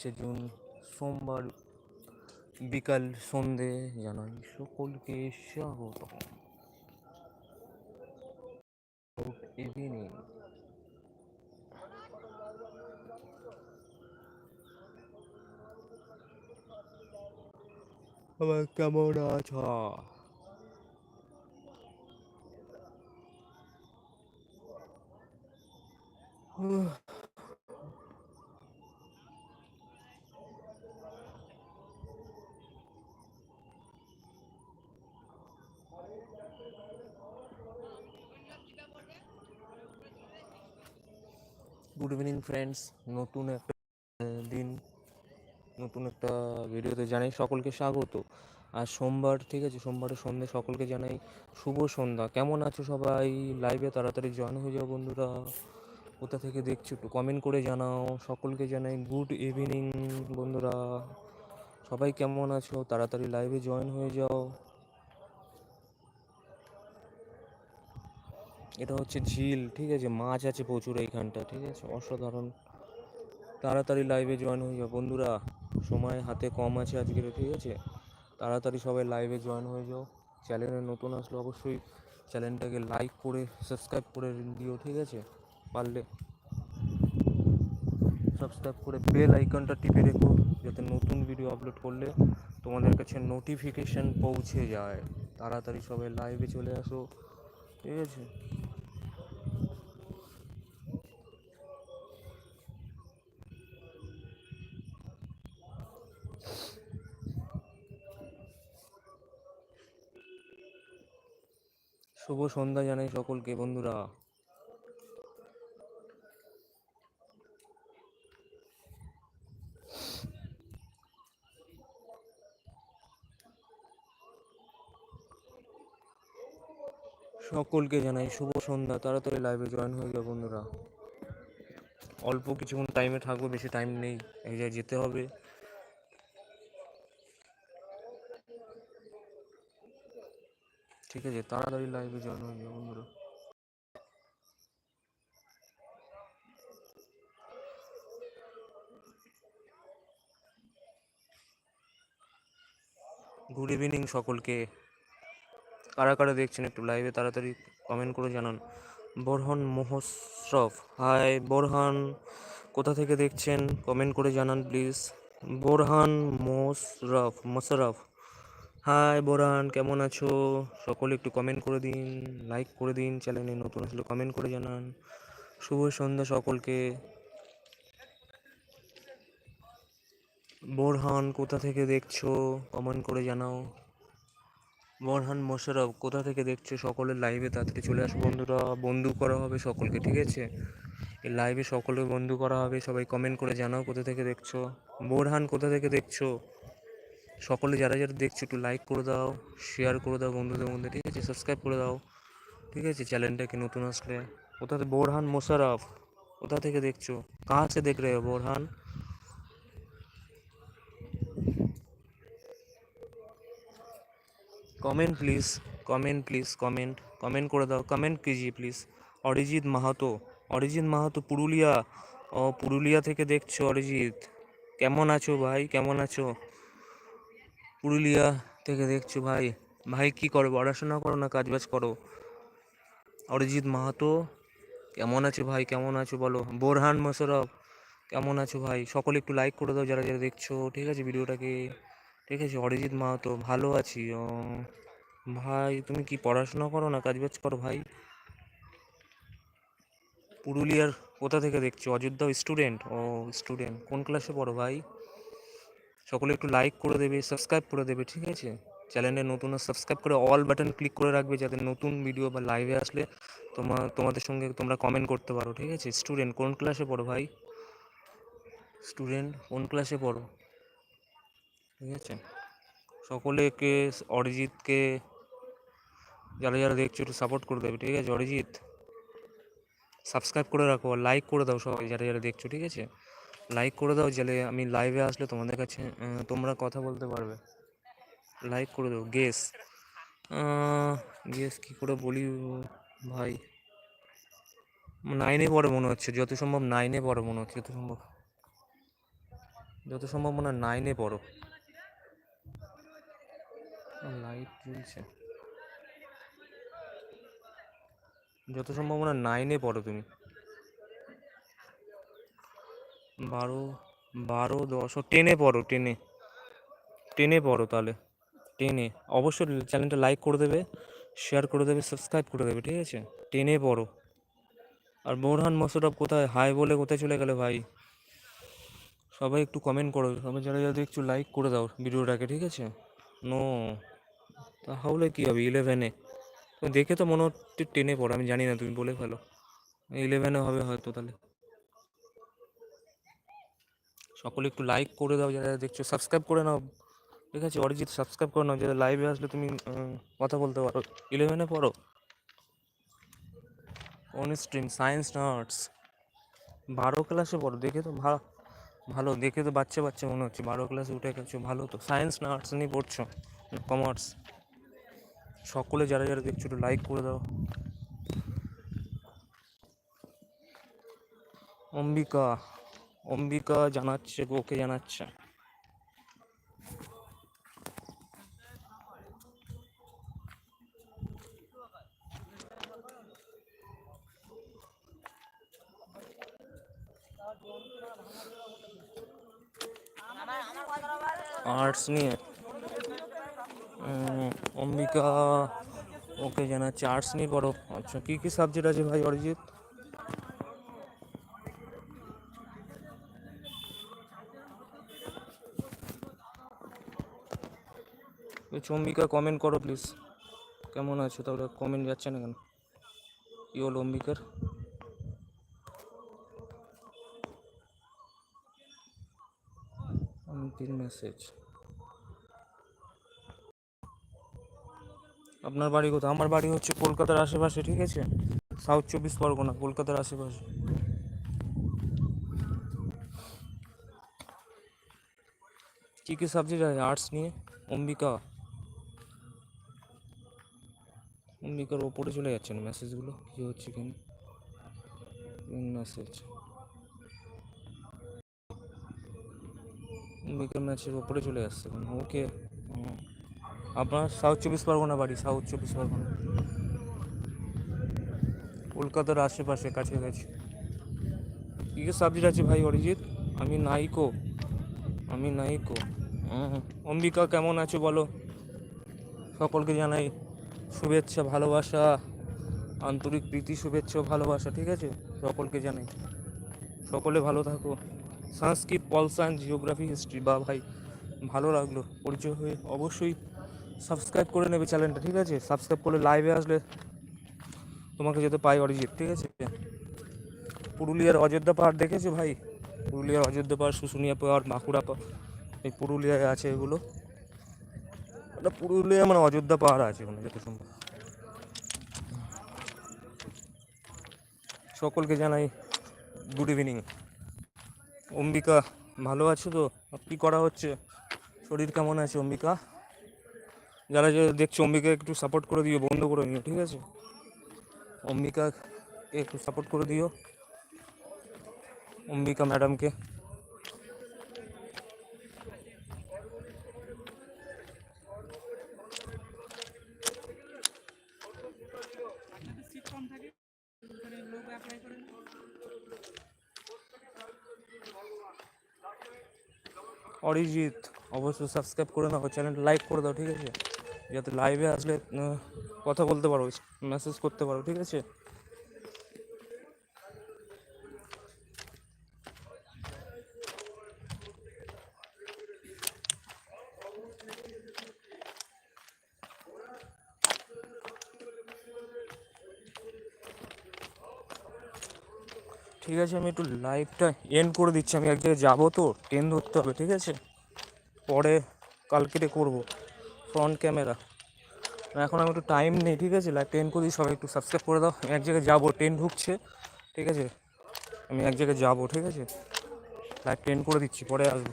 হচ্ছে জুন সোমবার বিকাল সন্ধে জানাই সকলকে স্বাগত ইভিনিং। আবার কেমন আছো? গুড ইভিনিং ফ্রেন্ডস নতুন একটা দিন, নতুন একটা ভিডিওতে জানাই সকলকে স্বাগত। আর সোমবার, ঠিক আছে? সোমবারের সন্ধ্যে সকলকে জানাই শুভ সন্ধ্যা। কেমন আছো সবাই? লাইভে তাড়াতাড়ি জয়েন হয়ে যাও বন্ধুরা। কোথা থেকে দেখছ একটু কমেন্ট করে জানাও। সকলকে জানাই গুড ইভিনিং বন্ধুরা। সবাই কেমন আছো? তাড়াতাড়ি লাইভে জয়েন হয়ে যাও। এটা হচ্ছে ঝিল, ঠিক আছে? মাছ আছে প্রচুর এইখানটা ঠিক আছে? অসাধারণ। তাড়াতাড়ি লাইভে জয়েন হয়ে যাও। বন্ধুরা, সময় হাতে কম আছে আজকের, ঠিক আছে? তাড়াতাড়ি সবাই লাইভে জয়েন হয়ে যাও। চ্যানেলে নতুন আসলে অবশ্যই চ্যানেলটাকে লাইক করে সাবস্ক্রাইব করে দিও, ঠিক আছে? পারলে সাবস্ক্রাইব করে বেল আইকনটা টিপে রেখো, যাতে নতুন ভিডিও আপলোড করলে তোমাদের কাছে নোটিফিকেশন পৌঁছে যায়। তাড়াতাড়ি সবাই লাইভে চলে আসো। ঠিক আছে। শুভ সন্ধ্যা জানাই সকলকে বন্ধুরা। সকলকে জানাই শুভ সন্ধ্যা। তাড়াতাড়ি লাইভে জয়েন হয়ে যাও বন্ধুরা। অল্প কিছুক্ষণ টাইমে থাকব বেশি টাইম নেই। এক জায়গায় যেতে হবে। ঠিক আছে, তাড়াতাড়ি লাইভে জয়েন হয়ে যাও বন্ধুরা। গুড ইভিনিং সকলকে। কারা কারা দেখছেন একটু লাইভে তাড়াতাড়ি কমেন্ট করে জানান। বোরহান মোহস্রফ হাই বোরহান, কোথা থেকে দেখছেন? কমেন্ট করে জানান প্লিজ বোরহান মোশরফ মোশরফ হাই বোরহান, কেমন আছো? সকলে একটু কমেন্ট করে দিন লাইক করে দিন চ্যানেলে নতুন আসলে কমেন্ট করে জানান। শুভ সন্ধ্যা সকলকে। বোরহান, কোথা থেকে দেখছ? কমেন্ট করে জানাও। বোরহান মোশারফ কোথা থেকে দেখছ সকলের লাইভে তাড়াতাড়ি চলে আসো বন্ধুরা, বন্ধু করা হবে সকলকে, ঠিক আছে? এই লাইভে সকলে বন্ধু করা হবে, সবাই কমেন্ট করে জানাও কোথা থেকে দেখছ। বোরহান কোথা থেকে দেখছ? সকলে যারা যারা দেখছ, একটু লাইক করে দাও শেয়ার করে দাও বন্ধুদের মধ্যে, ঠিক আছে? সাবস্ক্রাইব করে দাও, ঠিক আছে? চ্যানেলটাকে নতুন আসলে। কোথা থেকে বোরহান মোশারফ কোথা থেকে দেখছ? সে দেখ রে Borhan comment please comment please comment comment করে দাও। কমেন্ট কিজিয়ে প্লিজ অরিজিৎ মাহাতো। অরিজিৎ মাহাতো পুরুলিয়া। ও, পুরুলিয়া থেকে দেখছ অরিজিৎ। কেমন আছো ভাই? কেমন আছো? পুরুলিয়া থেকে দেখছ ভাই। ভাই কি করো? পড়াশোনা করো না কাজবাজ করো? অরিজিৎ মাহাতো। কেমন আছো ভাই? কেমন আছো বলো? বোরহান মোশরফ কেমন আছো ভাই? সকলে একটু লাইক করে দাও যারা যারা দেখছ। ঠিক আছে, ভিডিওটাকে। ঠিক আছে, অরিজিৎ মাহাতো ভালো আছি। ও, ভাই, তুমি কি পড়াশোনা করো না কাজবাজ করো ভাই? পুরুলিয়ার কোথা থেকে দেখছ? অযোধ্যা স্টুডেন্ট ও স্টুডেন্ট কোন ক্লাসে পড়ো ভাই? সকলে একটু লাইক করে দেবে সাবস্ক্রাইব করে দেবে, ঠিক আছে? চ্যানেলে নতুন সাবস্ক্রাইব করে অল বাটন ক্লিক করে রাখবে, যাতে নতুন ভিডিও বা লাইভে আসলে তোমার তোমাদের সঙ্গে তোমরা কমেন্ট করতে পারো, ঠিক আছে? স্টুডেন্ট কোন ক্লাসে পড়ো ভাই? স্টুডেন্ট কোন ক্লাসে পড়ো? ঠিক আছে? সকলেকে, অরিজিৎকে যারা যারা দেখছ একটু সাপোর্ট করে দেবে, ঠিক আছে? অরিজিৎ সাবস্ক্রাইব করে রাখো লাইক করে দাও সবাই যারা যারা দেখছ, ঠিক আছে? লাইক করে দাও, যাতে আমি লাইভে আসলে তোমাদের কাছে তোমরা কথা বলতে পারবে। লাইক করে দাও গেস গেস কি করে বলি ভাই? নাইনে পড়ে মনে হচ্ছে, যত সম্ভব নাইনে পড়ে মনে হচ্ছে, যত সম্ভব। যত সম্ভব মনে হয় নাইনে পড়ো। লাইট জ্বলছে। যত সম্ভব মনে নাইনে পড়ো তুমি। বারো বারো, দশ টেনে পড়ো টেনে টেনে পড়ো তাহলে। টেনে অবশ্যই চ্যানেলটা লাইক করে দেবে শেয়ার করে দেবে সাবস্ক্রাইব করে দেবে, ঠিক আছে? টেনে পড়ো। আর বোরহান মসুরফ কোথায়? হাই বলে কোথায় চলে গেলে ভাই? সবাই একটু কমেন্ট করো। সবাই যারা যারা একটু লাইক করে দাও ভিডিওটাকে, ঠিক আছে? নো তাহলে কী হবে? ইলেভেনে দেখে তো মনে হচ্ছে টেনে পড়ো, আমি জানি না, তুমি বলে ফেলো। ইলেভেনে হবে হয়তো তাহলে। সকলে একটু লাইক করে দাও, যারা দেখছ সাবস্ক্রাইব করে নাও। ঠিক আছে, অরিজিৎ সাবস্ক্রাইব করে নাও। যারা লাইভে আসলে তুমি কথা বলতে পারো। ইলেভেনে পড়ো। অন স্ট্রিম সায়েন্স আর্টস বারো ক্লাসে পড়ো, দেখে তো ভালো ভালো। দেখে তো বাচ্চা বাচ্চা মনে হচ্ছে, বারো ক্লাসে উঠে গেছো, ভালো তো। সায়েন্স না আর্টস নিয়ে পড়ছো? কমার্স সকলে যারা যারা দেখছ একটু লাইক করে দাও। অম্বিকা অম্বিকা জানাচ্ছে, ওকে জানাচ্ছে। আর্টস নিয়ে। অম্বিকা, ওকে জানাচ্ছে আর্টস নিয়ে পড়ো। আচ্ছা কী কী সাবজেক্ট আছে ভাই, অরিজিৎ? অম্বিকা কমেন্ট করো প্লিজ কেমন আছো? তাহলে কমেন্ট যাচ্ছে না কেন? কি হলো অম্বিকার? তিন মেসেজ আপনার বাড়ি কোথায়? আমার বাড়ি হচ্ছে কলকাতার আশেপাশে, ঠিক আছে? সাউথ চব্বিশ পরগনা, কলকাতার আশেপাশে। কী কী সাবজেক্ট আছে? আর্টস নিয়ে? অম্বিকা। অম্বিকার ওপরে চলে যাচ্ছে না মেসেজগুলো কী হচ্ছে এখানে? মেসেজ অম্বিকার ম্যাচের ওপরে চলে আসছে ওকে। আপনার সাউথ চব্বিশ পরগনা বাড়ি, সাউথ চব্বিশ পরগনা। কলকাতার আশেপাশে কাছাকাছি কী কী সাবজেক্ট আছে ভাই অরিজিৎ? আমি নাইকো। আমি নাইকো। অম্বিকা, কেমন আছো বলো? সকলকে জানাই শুভেচ্ছা, ভালোবাসা, আন্তরিক প্রীতি, শুভেচ্ছা ভালোবাসা, ঠিক আছে? সকলকে জানাই। সকলে ভালো থাকো। Sanskrit pol science geography, history, বা ভাই, ভালো লাগল, পরিচয় হয়ে অবশ্যই সাবস্ক্রাইব করে নেবে চ্যানেলটা, ঠিক আছে? সাবস্ক্রাইব করলে লাইভে আসলে তোমাকে যেতে পাই অরিজিৎ, ঠিক আছে? পুরুলিয়ার অযোধ্যা পাহাড় দেখেছ ভাই? পুরুলিয়ার অযোধ্যা পাহাড়, শুশুনিয়া পাহাড়, বাঁকুড়া পাহাড়, এই পুরুলিয়ায় আছে এগুলো। এটা পুরুলিয়া মানে অযোধ্যা পাহাড় আছে ওখানে যত সম্ভব। সকলকে জানাই গুড ইভিনিং অম্বিকা, ভালো আছো তো? কি করা হচ্ছে? শরীর কেমন আছে অম্বিকা? যারা যারা দেখছ অম্বিকা একটু সাপোর্ট করে দিও, বন্ধ করে নিও ঠিক আছে? অম্বিকা একটু সাপোর্ট করে দিও। অম্বিকা ম্যাডামকে সিট কম থাকে ওখানে লোক অ্যাপ্লাই করে না। অরিজিৎ, অবশ্যই সাবস্ক্রাইব করে নাও চ্যানেলটা লাইক করে দাও, ঠিক আছে? যাতে লাইভে আসলে কথা বলতে পারো মেসেজ করতে পারো, ঠিক আছে? ঠিক আছে, আমি একটু লাইভটা এন্ড করে দিচ্ছি। আমি এক জায়গায় যাব তো ট্রেন ধরতে হবে, ঠিক আছে? পরে কালকেরে করব। ফ্রন্ট ক্যামেরা এখন আমি একটু টাইম নেই, ঠিক আছে? লাইভ টেন করি সবাই একটু সাবস্ক্রাইব করে দাও। এক জায়গায় যাব ট্রেন ঢুকছে, ঠিক আছে? আমি এক জায়গায় যাব, ঠিক আছে? লাইভ টেন করে দিচ্ছি, পরে আসব।